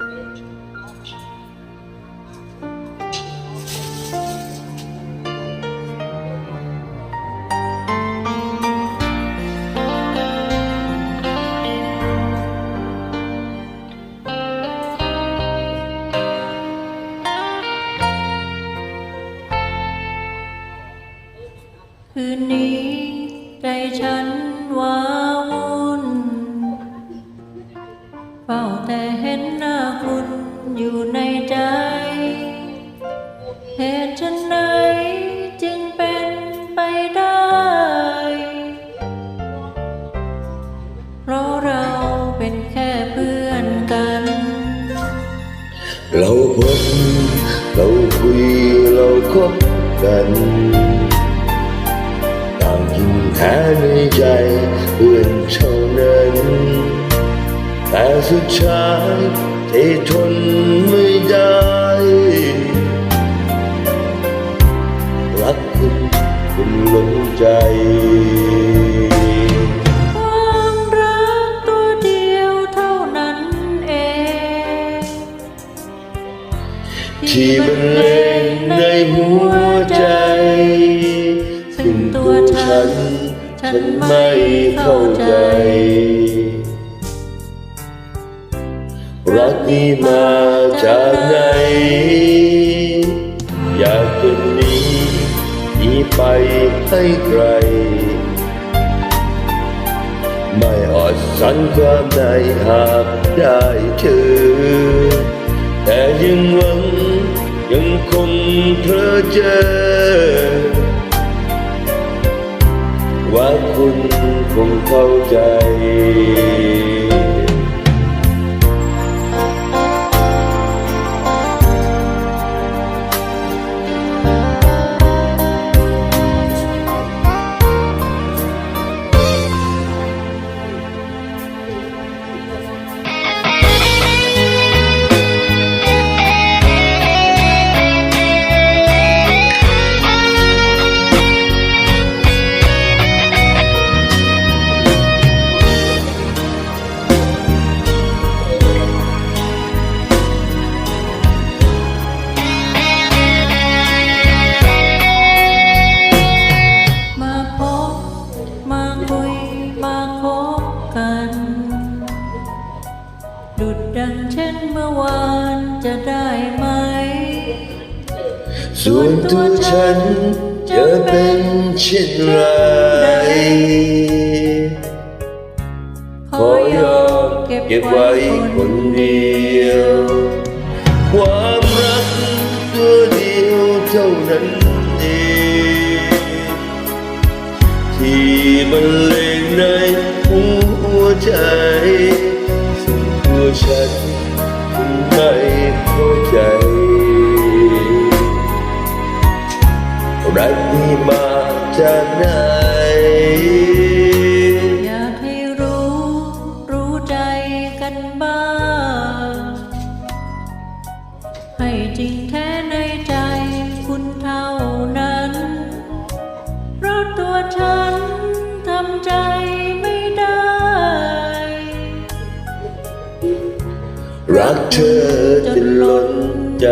คื นไหนจึงเป็นไปได้ เพราะเราเป็นแค่เพื่อนกัน เราพบเราคุยเราคบกัน ต่างยิ่งแท้ในใจเพื่อนเท่านั้น แต่สุดท้ายที่ทนไม่ได้ คุณล้นใจความรักตัวเดียวเท่านั้นเองที่บรรเลงในหัวใจ ซึ่งตัวฉัน ฉันไม่เข้าใจ รักนี้มาจากไหน ไปให้ไกลไม่อดสันความในหากได้เธอ แต่ยังหวังยังคงเพอเจอ ว่าคุณคงเข้าใจ ดังเช่นเมื่อวานจะได้ไหม ส่วนตัวฉันจะเป็นเช่นไร ขอยอมเก็บไว้คนเดียว ความรักตัวเดียวเท่านั้นเองที่มันเลงในหัวใจ งตั รักเธอจนล้นใจ